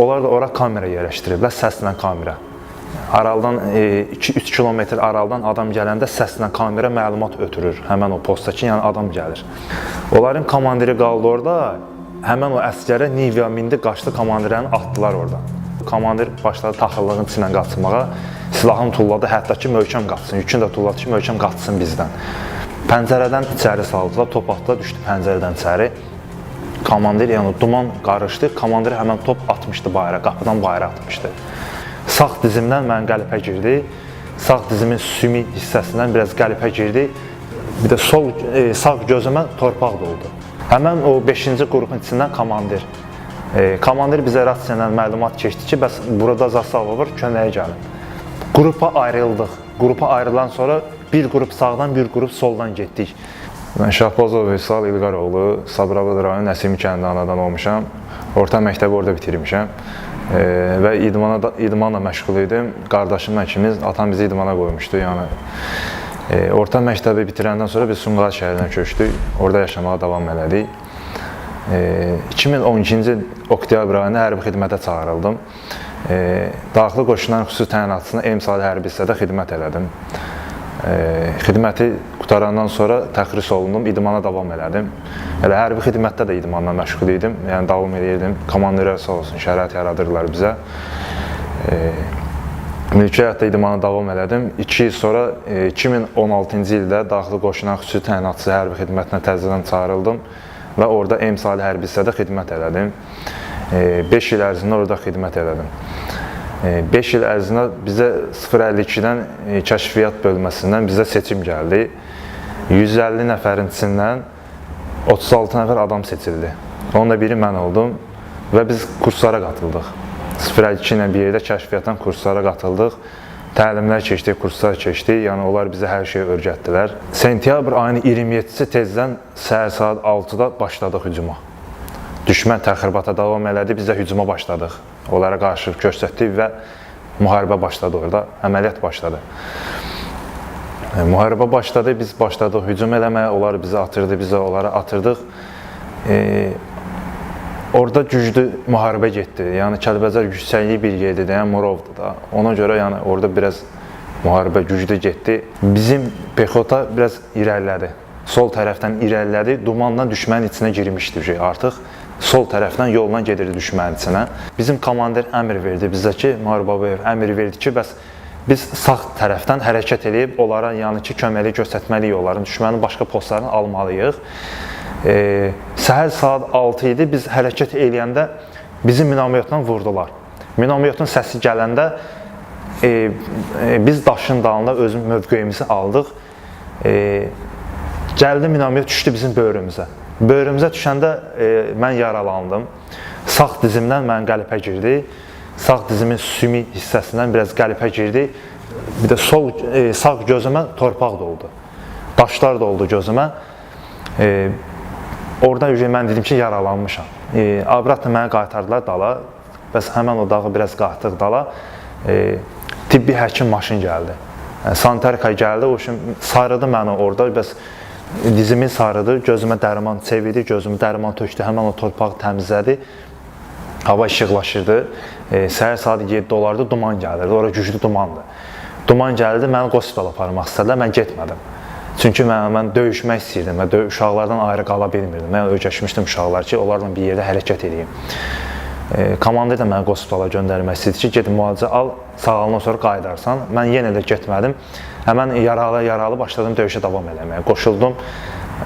Onlar da ora kamera yerləşdiriblər, səslə kamera. Aralıdan 2-3 kilometr aralıdan adam gələndə səslə kamera məlumat ötürür həmən o posta ki, yəni adam gəlir. Onların komandiri qaldı orada. Həmən o əsgərə Nivea mindi, qaçdı komandirini atdılar oradan. Komandir başladı taxıllığın içindən qaçmağa. Silahını tulladı, hətta ki, möhkəm qaçsın. Yükünü də tulladı ki, möhkəm qaçsın bizdən. Pəncərədən içəri saldılar, top atdılar, düşdü pəncərədən içəri. Komandir yəni duman qarışdı. Komandir həmən top atmışdı bayıra, qapıdan bayıra atmışdı. Sağ dizimdən mənim qəlpə girdi. Sağ dizimin sümük hissəsindən biraz qəlpə girdi. Bir də sol e, sağ gözümə torpaq doldu. Həmən o 5-ci qrupun içindən komandir. E, komandir bizə rasiyadan məlumat keçdi ki, bəs burada Zasava var, köməyə gəlin. Qrupa ayrıldıq. Qrupa ayrılan sonra bir qrup sağdan, bir qrup soldan getdik. Mən Şahbazov Vüsal İlqaroğlu, Sabirabad rayonu Nəsimi kəndində anadan olmuşam. Orta məktəbi orada bitirmişəm. E, və idmana idmanla məşğul idim. Qardaşımla ikimiz, atam bizi idmana qoymuşdu. Yəni e, orta məktəbi bitirəndən sonra biz Sumqayıt şəhərinə köçdük. Orada yaşamağa davam elədik. E, 2012-ci il oktyabr ayında hərbi xidmətə çağırıldım. E, Daxili Qoşunların xüsusi təyinatçısına Emsal hərbi hissədə xidmət elədim. E, xidməti qutarandan sonra təxris olundum, idmana davam elədim. Elə hərbi xidmətdə də idmanla məşğul idim. Yəni davam edirdim. Komandirlər sağ olsun şərait yaradırlar bizə. E, Mülki həyatda idmana davam elədim. 2 il sonra e, 2016-cı ildə Daxili Qoşunların xüsusi təyinatçısı hərbi xidmətinə təzədən çağırıldım və orada emsali hərbi hissədə xidmət elədim. 5 il ərzində orada xidmət elədim. 5 il ərzində bizə 052-dən e, kəşfiyyat bölməsindən bizə seçim gəldi. 150 nəfərin içindən 36 nəfər adam seçildi. Onun da biri mən oldum və biz kurslara qatıldıq. 052 ilə bir yerdə kəşfiyyatdan kurslara qatıldıq. Təlimlər keçdik, kurslar keçdik. Yəni onlar bizə hər şeyi öyrətdilər. Sentyabr ayının 27-si tezdən səhər saat 6-da başladıq hücuma. Düşmən təxribata davam elədi, biz də hücuma başladıq. Onlara qarşı göstərdik və müharibə başladı orada, əməliyyat başladı. E, Müharibə başladı, biz başladıq hücum eləməyə, onlar bizi atırdı, biz də onlara atırdıq. E, orada güclü müharibə getdi. Yəni Kəlbəcər yüksəkliyi bir yerdir, yəni Murovdur da. Ona görə yəni orada biraz müharibə güclü getdi. Bizim pexota biraz irəlilədi. Sol tərəfdən irəlilədi. Dumanla düşmənin içinə girmişdi şey artıq. Sol tərəfdən yolla gedirdi düşmənin içinə. Bizim komandir əmr verdi bizə ki, Babayev əmr verdi ki, bəs biz sağ tərəfdən hərəkət edib onlara yəni ki, köməklik göstərməliyik onların düşmənin başqa postlarını almalıyıq. E, səhər saat 6 idi. Biz hərəkət eləyəndə bizi minamoyotdan vurdular. Minamoyotun səsi gələndə e, e, biz daşın dalında özüm mövqeyimizi aldıq. E, gəldi minamoyot düşdü bizim böyrümüzə. Böyrümüzə düşəndə e, mən yaralandım. Sağ dizimdən mənim qəlpə girdi. Sağ dizimin sümük hissəsindən biraz qəlpə girdi. Bir də sol e, sağ gözümə torpaq doldu. Daşlar doldu gözümə. E, Orada ücə mən dedim ki, yaralanmışam. E, Abratla məni qaytardılar dala. Bəs həmən o dağı biraz qalxdıq dala. E, tibbi həkim maşın gəldi. Yəni, sanitarika gəldi, o üçün sarıdı məni orada. Bəs dizimi sarıdı, gözümə dərman çevirdi, gözümü dərman tökdü, həmən o torpağı təmizlədi. Hava işıqlaşırdı. E, səhər saat 7 olardı, duman gəlirdi. Ora güclü dumandı. Duman gəldi, məni qospitala aparmaq istədilər, mən getmədim. Çünki mən, mən döyüşmək istəyirdim və dö uşaqlardan ayrı qala bilmirdim. Mən öyrəşmişdim uşaqlar ki, onlarla bir yerdə hərəkət edeyim. E, komandir də məni qospitala göndərmək istəyirdi ki, get müalicə al, sağalandan sonra qayıdarsan. Mən yenə də getmədim. Həmən yaralı-yaralı başladım döyüşə davam eləməyə. Qoşuldum.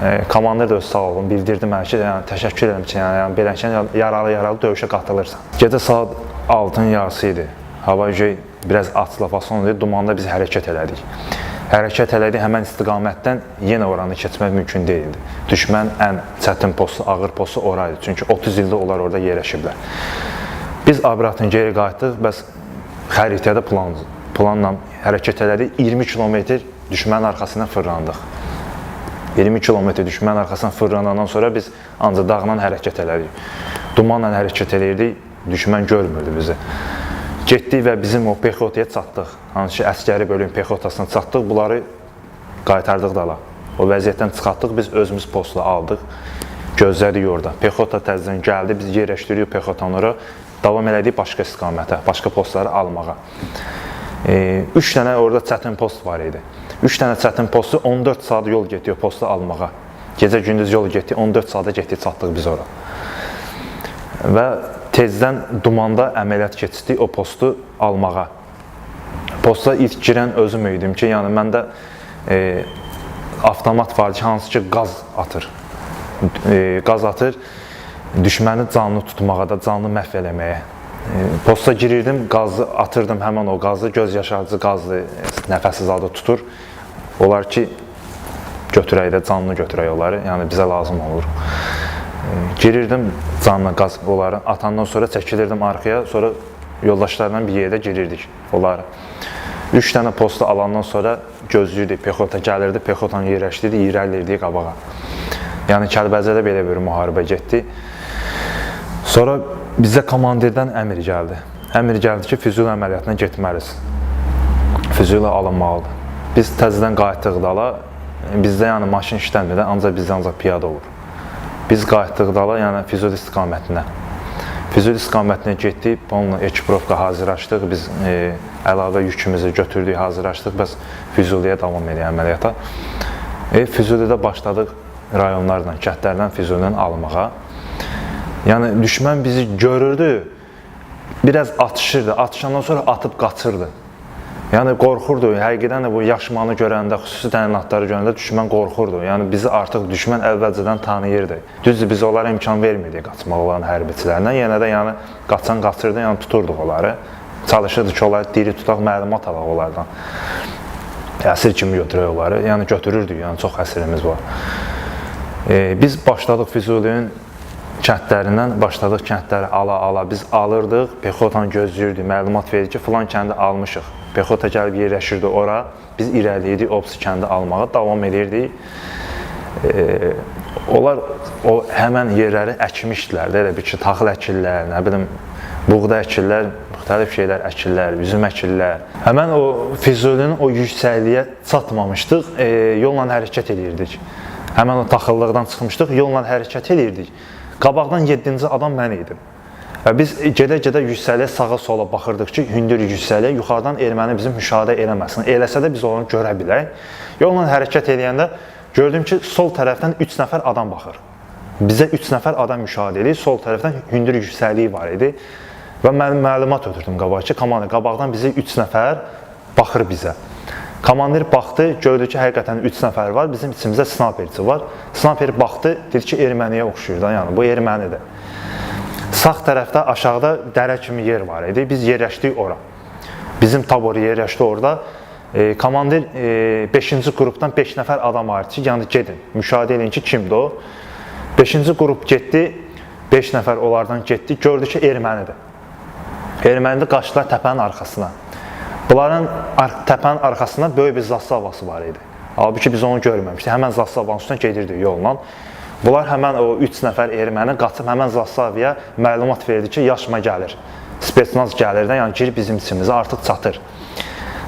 E, komandir də öz sağ olun bildirdi mənə ki, yəni təşəkkür edirəm ki, yəni, yəni belənkən yaralı-yaralı döyüşə qatılırsan. Gecə saat 6-nın yarısı idi. Hava ücey biraz açılıb fason idi. Dumanda biz hərəkət elədik hərəkət elədi, həmən istiqamətdən yenə oranı keçmək mümkün deyildi. Düşmən ən çətin postu, ağır postu oraydı. Çünki 30 ildə onlar orada yerləşiblər. Biz Abratın geri qayıtdıq, bəs xəritədə plan, planla hərəkət elədik. 20 kilometr düşmənin arxasına fırlandıq. 20 kilometr düşmənin arxasına fırlanandan sonra biz ancaq dağla hərəkət elədik. Dumanla hərəkət eləyirdik, düşmən görmürdü bizi. Getdik və bizim o pexotaya çatdıq. Hansı ki, əskəri bölüm pexotasına çatdıq. Bunları qaytardıq dala. O vəziyyətdən çıxartdıq, biz özümüz postla aldıq. Gözlədik orada. Pexota təzədən gəldi, biz yerləşdiririk pexotanı ora. davam elədik başqa istiqamətə, başqa postları almağa. 3 dənə orada çətin post var idi. 3 dənə çətin postu 14 saat yol getdik postu almağa. Gecə gündüz yol getdik, 14 saata getdik, çatdıq biz ora. Və tezdən dumanda əməliyyat keçdik o postu almağa. Posta ilk girən özüm idim ki, yəni məndə e, avtomat var ki, hansı ki qaz atır. E, qaz atır düşməni canlı tutmağa da, canlı məhv eləməyə. E, posta girirdim, qazı atırdım həmin o qazı, göz yaşarıcı qazlı e, nəfəssiz adı tutur. Onlar ki götürək də canlı götürək onları, yəni bizə lazım olur. Girirdim canlı qaz onları atandan sonra çəkilirdim arxaya, sonra yoldaşlarla bir yerdə girirdik onları. 3 dənə postu alandan sonra gözləyirdik, pexota gəlirdi, pexotanı yerləşdirdi, irəlilirdik qabağa. Yəni Kəlbəcərdə belə bir müharibə getdi. Sonra bizə komandirdən əmr gəldi. Əmr gəldi ki, Füzuli əməliyyatına getməlisən. Füzuli alınmalıdır. Biz təzədən qayıtdıq dala. Bizdə yəni maşın işləmir də, ancaq bizdə ancaq piyada olur. Biz qayıtdıq dala, yəni Füzuli istiqamətinə. Füzuli istiqamətinə getdik, onunla ekiprovka hazırlaşdıq. Biz e, əlavə yükümüzü götürdük, hazırlaşdıq. Bəs Füzuliyə davam edir əməliyyata. E, Füzulidə başladıq rayonlardan, kəndlərdən Füzulidən almağa. Yəni düşmən bizi görürdü, biraz atışırdı. Atışandan sonra atıb qaçırdı. Yəni qorxurdu. Həqiqətən də bu yaşmanı görəndə, xüsusi təyinatları görəndə düşmən qorxurdu. Yəni bizi artıq düşmən əvvəlcədən tanıyırdı. Düzdür, biz onlara imkan vermirdik qaçmaq olan hərbiçilərindən. Yenə də yəni qaçan qaçırdı, yəni tuturduq onları. Çalışırdıq ki, onları diri tutaq, məlumat alaq onlardan. Əsir kimi götürək onları. Yəni götürürdük, yəni çox əsirimiz var. E, biz başladıq Füzulinin kəndlərindən başladıq kəndləri ala-ala. Biz alırdıq, pexotanı gözləyirdik, məlumat verirdik ki, filan kəndi almışıq. Pexota gəlib yerləşirdi ora. Biz irəliləyirdik, Opsi kəndi almağa davam edirdik. E, onlar o həmən yerləri əkmişdilər də, elə bir ki, taxıl əkirlər, nə bilim, buğda əkirlər, müxtəlif şeylər əkirlər, üzüm əkirlər. Həmən o Füzulinin o yüksəkliyə çatmamışdıq, e, yolla hərəkət edirdik. Həmən o taxıllıqdan çıxmışdıq, yolla hərəkət edirdik. Qabaqdan 7-ci adam mən idim. Və biz gedə-gedə yüksəliyə sağa-sola baxırdıq ki, hündür yüksəliyə yuxarıdan erməni bizi müşahidə eləməsin. Eləsə də biz onu görə bilək. Yolla hərəkət edəndə gördüm ki, sol tərəfdən 3 nəfər adam baxır. Bizə 3 nəfər adam müşahidə edir. Sol tərəfdən hündür yüksəkliyi var idi. Və mən məlumat ötürdüm qabağa ki, komandir qabaqdan bizi 3 nəfər baxır bizə. Komandir baxdı, gördü ki, həqiqətən 3 nəfər var. Bizim içimizdə snayperçi var. Snayper baxdı, dedi ki, erməniyə oxşuyur da, yəni bu ermənidir. Sağ tərəfdə aşağıda dərə kimi yer var idi. Biz yerləşdik ora. Bizim tabor yerləşdi orada. E, komandir 5-ci e, qrupdan 5 nəfər adam ayırdı ki, yəni gedin, müşahidə edin ki, kimdir o. 5-ci qrup getdi, 5 nəfər onlardan getdi, gördü ki, ermənidir. Erməni də qaçdılar təpənin arxasına. Bunların ar təpənin arxasında böyük bir zastavası var idi. Halbuki biz onu görməmişdik. Həmən zastavanın üstünə gedirdik yolla. Bunlar həmən o 3 nəfər erməni qaçıb həmən zastavaya məlumat verdi ki, yaşma gəlir. Spetsnaz gəlir də, yəni girib bizim içimizə artıq çatır.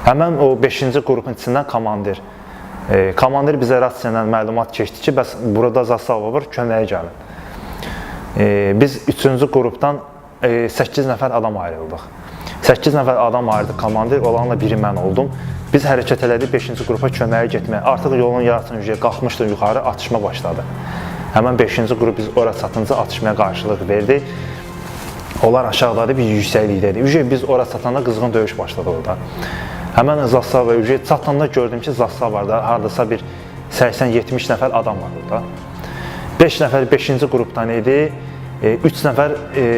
Həmən o 5-ci qrupun içindən komandir. E, komandir bizə rasiyadan məlumat keçdi ki, bəs burada zastava var, köməyə gəlin. E, biz 3-cü qrupdan 8 nəfər adam ayrıldıq. 8 nəfər adam ayırdı komandir, olanla biri mən oldum. Biz hərəkət elədik 5-ci qrupa köməyə getməyə. Artıq yolun yarısını yüzəyə qalxmışdı yuxarı, atışma başladı. Həmən 5-ci qrup biz ora çatınca atışmaya qarşılıq verdi. Onlar aşağıdadır, biz yüksəklikdədik. Ücə biz ora çatanda qızğın döyüş başladı orada. Həmən Zassava ücə çatanda gördüm ki, Zassavarda hardasa bir 80-70 nəfər adam var orada. 5 nəfər 5-ci qrupdan idi. 3 nəfər,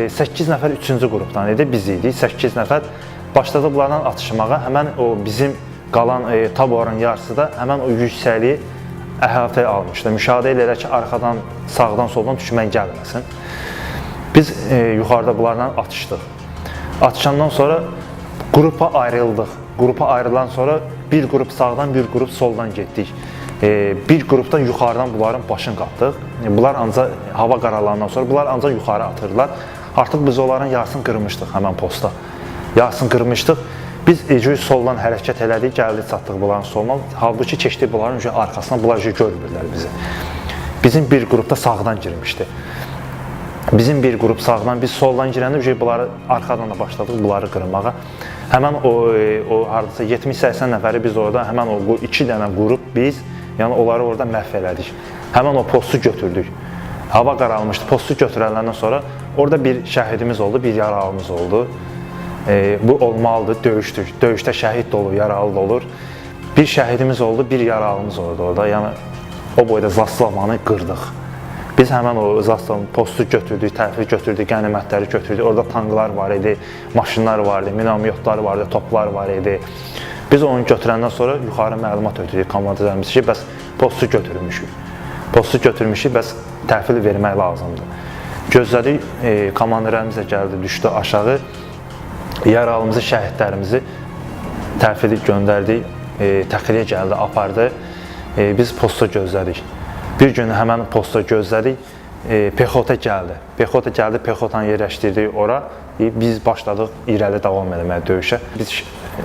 8 nəfər 3-cü qrupdan idi, biz idik. 8 nəfər başladı bunlarla atışmağa. Həmən o bizim qalan e, taborun yarısı da həmən o yüksəkliyi əhatəyə almışdı. Müşahidə elə ki, arxadan, sağdan, soldan düşmən gəlməsin. Biz e, yuxarıda bunlarla atışdıq. Atışandan sonra qrupa ayrıldıq. Qrupa ayrılan sonra bir qrup sağdan, bir qrup soldan getdik. E, bir qrupdan yuxarıdan bunların başını qatdıq. E, bunlar ancaq hava qaralandan sonra bunlar ancaq yuxarı atırdılar. Artıq biz onların yarısını qırmışdıq həmən posta. Yarısını qırmışdıq. Biz ecü soldan hərəkət elədik, gəldik çatdıq bunların soluna. Halbuki keçdi bunların ucu arxasına, bunlar ucu görmürlər bizi. Bizim bir qrupda sağdan girmişdi. Bizim bir qrup sağdan, biz soldan girəndə ücə bunları arxadan da başladıq bunları qırmağa. Həmən o e, o hardasa 70-80 nəfəri biz orada həmən o bu iki dənə qrup biz, yəni onları orada məhv elədik. Həmən o postu götürdük. Hava qaralmışdı. Postu götürəndən sonra orada bir şəhidimiz oldu, bir yaralımız oldu. E, bu olmalıdır, döyüşdük. Döyüşdə şəhid də olur, yaralı da olur. Bir şəhidimiz oldu, bir yaralımız oldu orada. Yəni o boyda zaslavanı qırdıq. Biz həmən o zastavan postu götürdük, təhvil götürdük, qənimətləri götürdük. Orada tanklar var idi, maşınlar var idi, minamyotlar var idi, toplar var idi. Biz onu götürəndən sonra yuxarı məlumat ötürdük komandalarımız ki, bəs postu götürmüşük. Postu götürmüşük, bəs təhvil vermək lazımdır. Gözlədik, e, komandirlərimiz də gəldi, düşdü aşağı. Yaralımızı, şəhidlərimizi təhvili göndərdik, e, təxliyə gəldi, apardı. E, biz posta gözlədik. Bir gün həmən posta gözlədik, e, pexota gəldi. Pexota gəldi, pexotanı yerləşdirdik ora. E, biz başladıq irəli davam etməyə döyüşə. Biz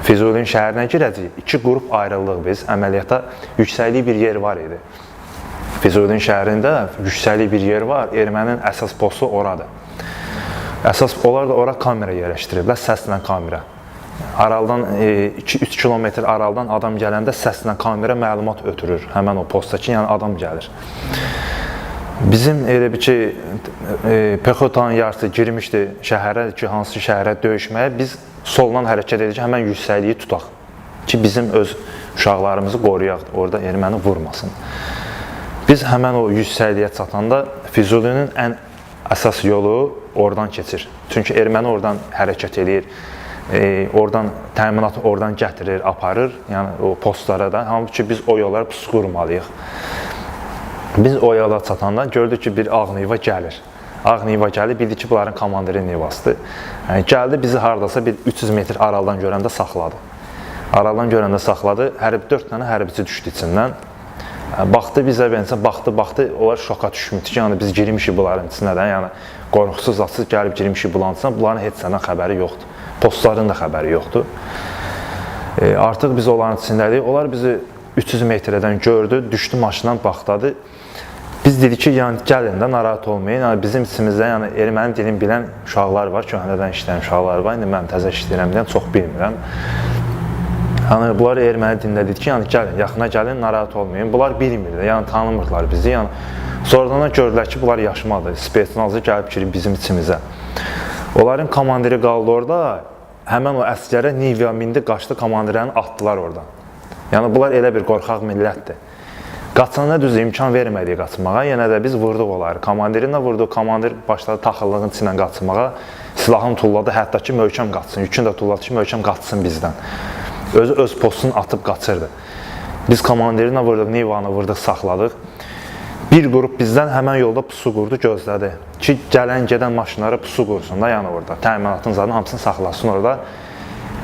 Füzulinin şəhərinə girəcəyik. İki qrup ayrıldıq biz. Əməliyyata yüksəklik bir yer var idi. Füzulinin şəhərində yüksəklik bir yer var. Ermənin əsas postu oradır. Əsas onlar da ora kamera yerləşdiriblər, səslə kamera. Aralıdan 2-3 kilometr aralıdan adam gələndə səslə kamera məlumat ötürür həmən o posta ki, yəni adam gəlir. Bizim elə bir ki, e, Pexotanın yarısı girmişdi şəhərə ki, hansı şəhərə döyüşməyə. Biz soldan hərəkət edirik, həmən yüksəkliyi tutaq ki, bizim öz uşaqlarımızı qoruyaq, orada erməni vurmasın. Biz həmən o yüksəkliyə çatanda Füzulinin ən əsas yolu oradan keçir. Çünki erməni oradan hərəkət edir. E, oradan təminat oradan gətirir, aparır, yəni o postlara da. Halbuki biz o yollara pus qurmalıyıq. Biz o yola çatanda gördük ki, bir ağ niva gəlir. Ağ niva gəlib, bildi ki, bunların komandiri nivasıdır. Yəni, gəldi bizi hardasa bir 300 metr aralıdan görəndə saxladı. Aralıdan görəndə saxladı. Hərbi 4 dənə hərbici düşdü içindən. Yəni, Baxdı bizə bənsə, baxdı, baxdı, onlar şoka düşmüşdü ki, yəni biz girmişik bunların içinə də, yəni qorxusuz, açıq gəlib girmişik bunların içinə, bunların heç səndən xəbəri yoxdur. Postların da xəbəri yoxdur. E, artıq biz onların içindəydik. Onlar bizi 300 metrdən gördü, düşdü maşından baxdadı. Biz dedik ki, yəni gəlin də narahat olmayın. Yəni bizim içimizdə yəni erməni dilini bilən uşaqlar var, köhnədən işləyən uşaqlar var. İndi mən təzə işləyirəm deyə çox bilmirəm. Yəni bunlar erməni dilində dedi ki, yəni gəlin, yaxına gəlin, narahat olmayın. Bunlar bilmirlər, yəni tanımırlar bizi. Yəni sonradan da gördülər ki, bunlar yaşmadır. Spetsnazı gəlib girib bizim içimizə. Onların komandiri qaldı orada. Həmən o əsgərə Nivya mindi, qaçdı komandirini atdılar oradan. Yəni bunlar elə bir qorxaq millətdir. Qaçana düz imkan vermədik qaçmağa. Yenə də biz vurduq onları. Komandirini də vurduq. Komandir başladı taxıllığın içindən qaçmağa. Silahını tulladı, hətta ki möhkəm qaçsın. Yükünü də tulladı ki, möhkəm qaçsın bizdən. Özü öz postunu atıb qaçırdı. Biz komandirini də vurduq, Nivanı vurduq, saxladıq. Bir qrup bizdən həmən yolda pusu qurdu, gözlədi. Ki, gələn, gedən maşınlara pusu qursun da yəni orada. Təminatın zaten hamısını saxlasın orada.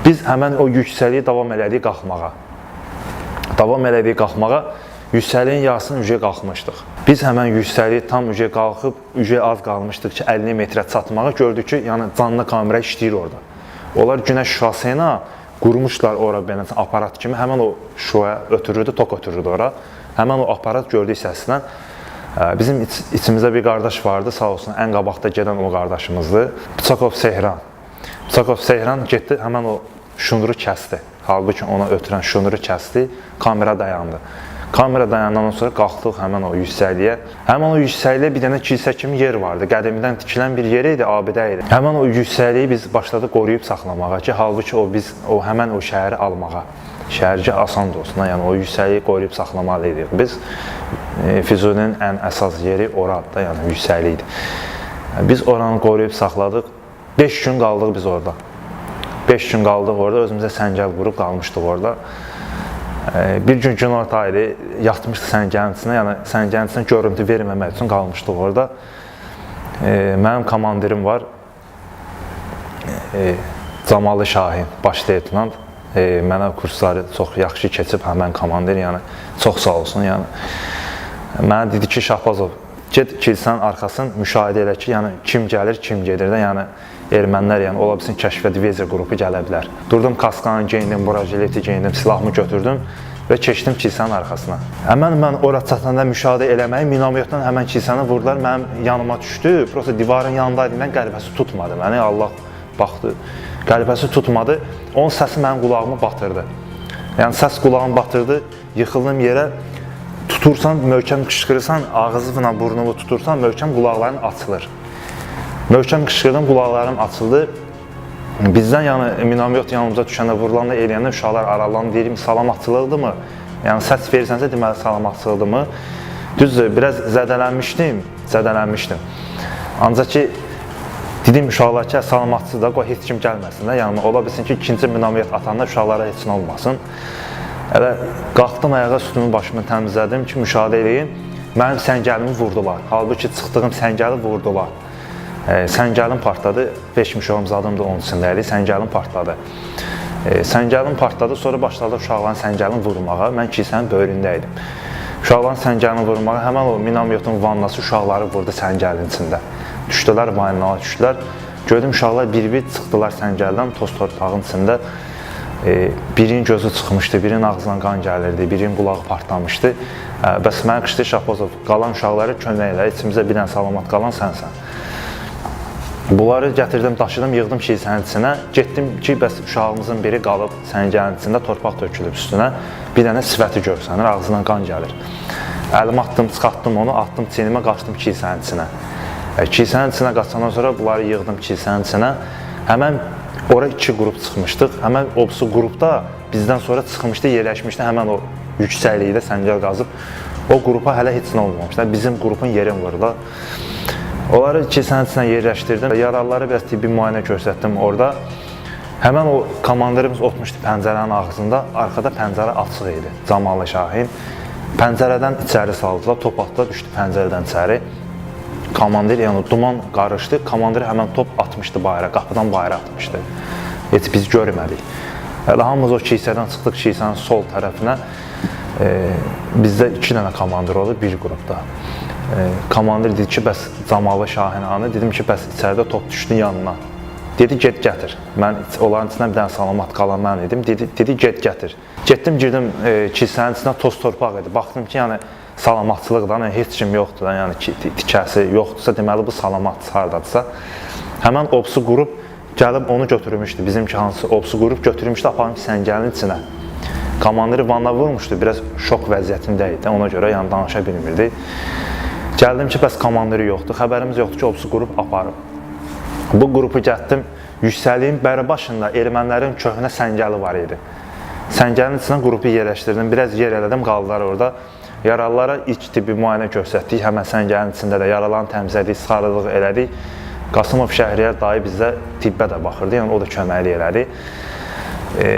Biz həmən o yüksəliyi davam elədik qalxmağa. Davam elədik qalxmağa. Yüksəliyin yarısını ücə qalxmışdıq. Biz həmən yüksəliyi tam ücə qalxıb, ücə az qalmışdıq ki, 50 metrə çatmağa gördük ki, yəni canlı kamera işləyir orada. Onlar günəş şüası ilə qurmuşlar ora belə aparat kimi, həmən o şüaya ötürürdü, tok ötürürdü ora. Həmən o aparat gördük səsindən Bizim iç, içimizdə bir qardaş vardı, sağ olsun, ən qabaqda gedən o qardaşımızdır. Bıçakov Sehran. Bıçakov Sehran getdi, həmən o şunuru kəsdi. Halbuki ona ötürən şunuru kəsdi, kamera dayandı. Kamera dayanandan sonra qalxdıq həmən o yüksəkliyə. Həmən o yüksəkliyə bir dənə kilsə kimi yer vardı. Qədimdən tikilən bir yer idi, abidə idi. Həmən o yüksəkliyi biz başladıq qoruyub saxlamağa ki, halbuki o biz o həmən o şəhəri almağa. Şəhərci asan olsun, yəni o yüksəkliyi qoruyub saxlamalıyıq. Biz e, Füzulinin ən əsas yeri oradır da, yəni yüksəklik idi. Biz oranı qoruyub saxladıq. 5 gün qaldıq biz orada. 5 gün qaldıq orada, özümüzə səngəl qurub qalmışdıq orada. Bir gün günorta idi, yatmışdıq səngəlin içində, yəni səngəlin içində görüntü verməmək üçün qalmışdıq orada. Mənim komandirim var, Camalı Şahin, baş leytenant. E, mənə kursları çox yaxşı keçib həmən komandir, yəni çox sağ olsun, yəni. Mənə dedi ki, Şahbazov, get kilsənin arxasını müşahidə elə ki, yəni kim gəlir, kim gedir də, yəni ermənilər, yəni ola bilsin kəşfiyyat diviziya qrupu gələ bilər. Durdum kaskanı geyindim, brajileti geyindim, silahımı götürdüm və keçdim kilsənin arxasına. Həmən mən ora çatanda müşahidə eləməyi minamoyotdan həmən kilsəni vurdular. Mənim yanıma düşdü. Prosta divarın yanındaydım. Qəlbəsi tutmadı məni. Allah baxdı. Qəlbəsi tutmadı. Onun səsi mənim qulağımı batırdı. Yəni səs qulağımı batırdı. Yıxıldım yerə. Tutursan, möhkəm qışqırırsan, ağzınla burnunu tutursan, möhkəm qulaqların açılır. Möhkəm qışqırdım, qulaqlarım açıldı. Bizdən yəni minamoyot yanımıza düşəndə, vurulanda, eləyəndə uşaqlar aralandı, deyirəm salamatçılıqdırmı? Yəni səs verirsənsə deməli salamatçılıqdırmı? Düzdür, biraz zədələnmişdim, zədələnmişdim. Ancaq ki dedim uşaqlar ki, salamatçı da qoy heç kim gəlməsin də yanıma. Ola bilsin ki, ikinci minamoyot atanda uşaqlara heç nə olmasın. Elə qalxdım ayağa, üstümü başımı təmizlədim ki, müşahidə eləyin. Mənim səngəlimi vurdular. Halbuki çıxdığım səngəli vurdular. E, partladı. 5 mişoğum zadım da onun içindəydi. Səngəlim partladı. E, partladı. Sonra başladı uşaqların səngəlini vurmağa. Mən kilsənin böyründə idim. Uşaqların səngəlini vurmağa həmən o minamoyotun vannası uşaqları vurdu səngəlin içində. Düşdülər vannaya düşdülər. Gördüm uşaqlar bir-bir çıxdılar səngəldən toz torpağın içində. E, birinin gözü çıxmışdı, birinin ağzından qan gəlirdi, birinin qulağı partlamışdı. E, bəs mən Qışlı Şahbozov qalan uşaqları kömək elə, içimizdə bir dənə salamat qalan sənsən. Bunları gətirdim, daşıdım, yığdım kilsənin içinə. Getdim ki, bəs uşağımızın biri qalıb səngənin içində torpaq tökülüb üstünə. Bir dənə sifəti görsənir, ağzından qan gəlir. Əlimi atdım, çıxartdım onu, atdım çiynimə, qaçdım kilsənin içinə. E, kilsənin içinə qaçandan sonra bunları yığdım kilsənin içinə. Həmən ora iki qrup çıxmışdıq. Həmən obsu qrupda bizdən sonra çıxmışdı, yerləşmişdi həmən o yüksəklikdə səngəl qazıb. O qrupa hələ heç nə olmamışdı. Bizim qrupun yerin var Onları kilsənin içinə yerləşdirdim. Yaralılara biraz tibbi müayinə göstərdim orada. Həmən o komandirimiz oturmuşdu pəncərənin ağzında. Arxada pəncərə açıq idi. Camalı Şahin. Pəncərədən içəri saldılar. Top atdı, düşdü pəncərədən içəri. Komandir yəni duman qarışdı. Komandir həmən top atmışdı bayıra, qapıdan bayıra atmışdı. Heç biz görmədik. Elə hamımız o kilsədən çıxdıq kilsənin sol tərəfinə. E, bizdə iki dənə komandir oldu bir qrupda. E, komandir dedi ki, bəs Camalı Şahinanı, dedim ki, bəs içəridə top düşdü yanına. Dedi get gətir. Mən onların içindən bir dənə salamat qalan mən idim. Dedi, dedi get gətir. Getdim girdim e, kilsənin içinə toz torpaq idi. Baxdım ki, yəni salamatçılıqdan yəni, heç kim yoxdur da, yəni ki, tikəsi yoxdursa, deməli bu salamatçı hardadırsa. Həmən obsu qrup gəlib onu götürmüşdü. Bizimki hansı obsu qrup götürmüşdü, aparım səngəlin içinə. Komandiri vanna vurmuşdu, biraz şok vəziyyətində. Ona görə yəni danışa bilmirdi. Gəldim ki, bəs komandiri yoxdur. Xəbərimiz yoxdur ki, obsu qrup aparıb. Bu qrupu getdim, yüksəliyin bəri başında ermənilərin köhnə səngəli var idi. Səngəlin içinə qrupu yerləşdirdim, biraz yer elədim, qaldılar orada. Yaralılara ilk tibbi müayinə göstərdik, həmən səngəlin içində də yaralarını təmizlədik, sıxarılıq elədik. Qasımov Şəhriyar dayı bizə tibbə də baxırdı, yəni o da köməklik elədi. E,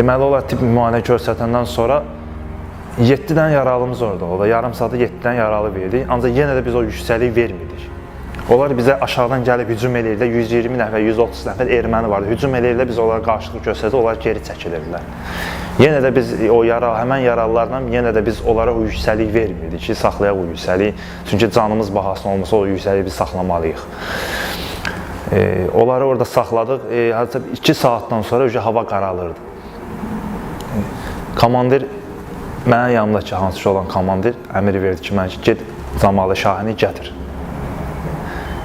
deməli, olar tibbi müayinə göstərdəndən sonra 7 dənə yaralımız orada oldu. Yarım saata 7 dənə yaralı verdik. Ancaq yenə də biz o yüksəliyi vermirdik. Onlar bizə aşağıdan gəlib hücum eləyirlər. 120 nəfər, 130 nəfər erməni vardı. Hücum eləyirlər, biz onlara qarşılıq göstərdik, onlar geri çəkilirdilər. Yenə də biz o yara, həmən yaralılarla yenə də biz onlara o yüksəlik vermirdik ki, saxlayaq o yüksəliyi. Çünki canımız bahasına olmasa o yüksəliyi biz saxlamalıyıq. E, onları orada saxladıq. E, hətta 2 saatdan sonra hava qaralırdı. Komandir mənə yanımdakı hansı olan komandir əmr verdi ki, mən ki, get Camalı Şahini gətir.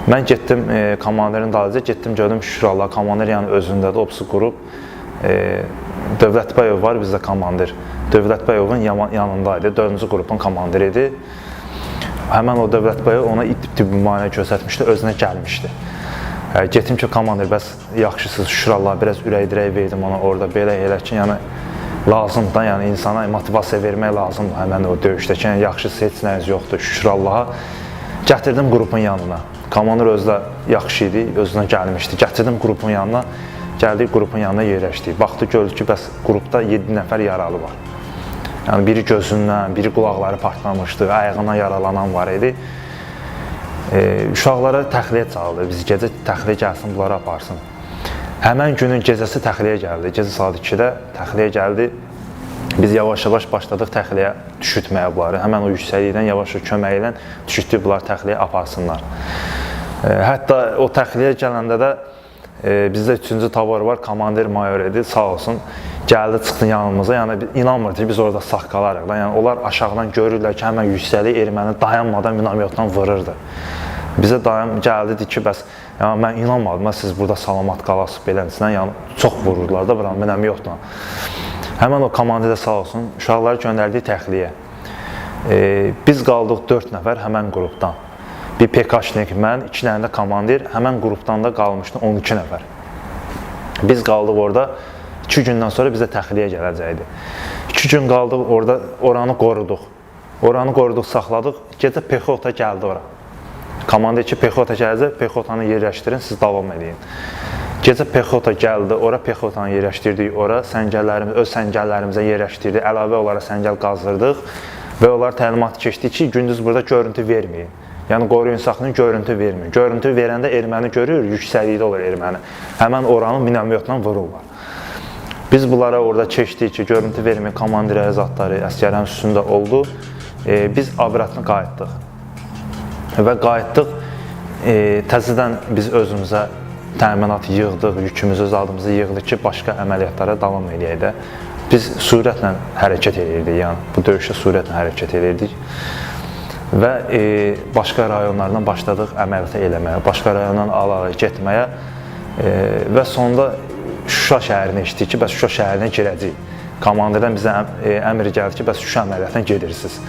Mən getdim e, komandirin dalınca, getdim gördüm şükür Allah komandir yəni özündədir, opsu qrup. E, Dövlətbəyov var bizdə komandir. Dövlətbəyovun yanındaydı, 4-cü qrupun komandiri idi. Həmən o Dövlətbəyov ona tibbi müayinə göstərmişdi, özünə gəlmişdi. E, getdim ki, komandir, bəs yaxşısınız, şükür Allah, biraz ürək dirək verdim ona orada, belə elə ki, yəni lazımdır da, yəni insana motivasiya vermək lazımdır həmən o döyüşdə ki, yəni yaxşısı heç nəyiz yoxdur, şükür Allaha. Gətirdim qrupun yanına. Komandir özü də yaxşı idi, özünə gəlmişdi. Gətirdim qrupun yanına, gəldik qrupun yanına yerləşdik. Baxdı, gördü ki, bəs qrupda 7 nəfər yaralı var. Yəni biri gözündən, biri qulaqları partlamışdı, ayağından yaralanan var idi. E, uşaqlara təxliyə çağırdı. Biz gecə təxliyə gəlsin, bunları aparsın. Həmən günün gecəsi təxliyə gəldi. Gecə saat 2-də təxliyə gəldi. Biz yavaş-yavaş başladıq təxliyə düşütməyə bunları. Həmən o yüksəklikdən yavaş-yavaş köməyi ilə düşütdük bunlar təxliyə aparsınlar. E, hətta o təxliyə gələndə də e, bizdə 3-cü tavar var, komandir mayor idi, sağ olsun. Gəldi çıxdı yanımıza. Yəni inanmırdı ki, biz orada sağ qalarıq. Yəni onlar aşağıdan görürlər ki, həmin yüksəlik erməni dayanmadan minomyotla vururdu. Bizə dayan gəldi ki, bəs yəni mən inanmadım, mən siz burada salamat qalasınız beləsinə. Yəni çox vururlar da bura minomyotla. Həmin o komandir də sağ olsun, uşaqları göndərdi təxliyə. E, biz qaldıq 4 nəfər həmən qrupdan. Bir PKşnik, mən, 2 dənə də komandir, həmən qrupdan da qalmışdı 12 nəfər. Biz qaldıq orada. 2 gündən sonra bizə təxliyə gələcəkdi. 2 gün qaldıq orada, oranı qoruduq. Oranı qoruduq, saxladıq. Gecə pexota gəldi ora. Komanda ki, pexota gələcək, pexotanı yerləşdirin, siz davam edin. Gecə pexota gəldi, ora pexotanı yerləşdirdik, ora səngərlərimiz, öz səngərlərimizə yerləşdirdik, əlavə olaraq səngər qazdırdıq və onlar təlimat keçdi ki, gündüz burada görüntü verməyin. Yəni qoruyun saxlayın, görüntü verməyin. Görüntü verəndə erməni görür, yüksəklikdə olur erməni. Həmən oranı minomyotla vururlar. Biz bunlara orada keçdik ki, görüntü verməyin, komandir əzatları, əskərin üstündə oldu. E, biz Abratına qayıtdıq və qayıtdıq. E, təzədən biz özümüzə təminat yığdıq, yükümüzü öz adımızı yığdıq ki, başqa əməliyyatlara davam də. Biz sürətlə hərəkət edirdik, yəni bu döyüşdə sürətlə hərəkət edirdik. Və e, başqa rayonlardan başladıq əməliyyat eləməyə, başqa rayondan ala-ala getməyə e, və sonda Şuşa şəhərinə eşitdik ki, bəs Şuşa şəhərinə girəcəyik. Komandirdən bizə e, əmr gəldi ki, bəs Şuşa əməliyyatına gedirsiniz.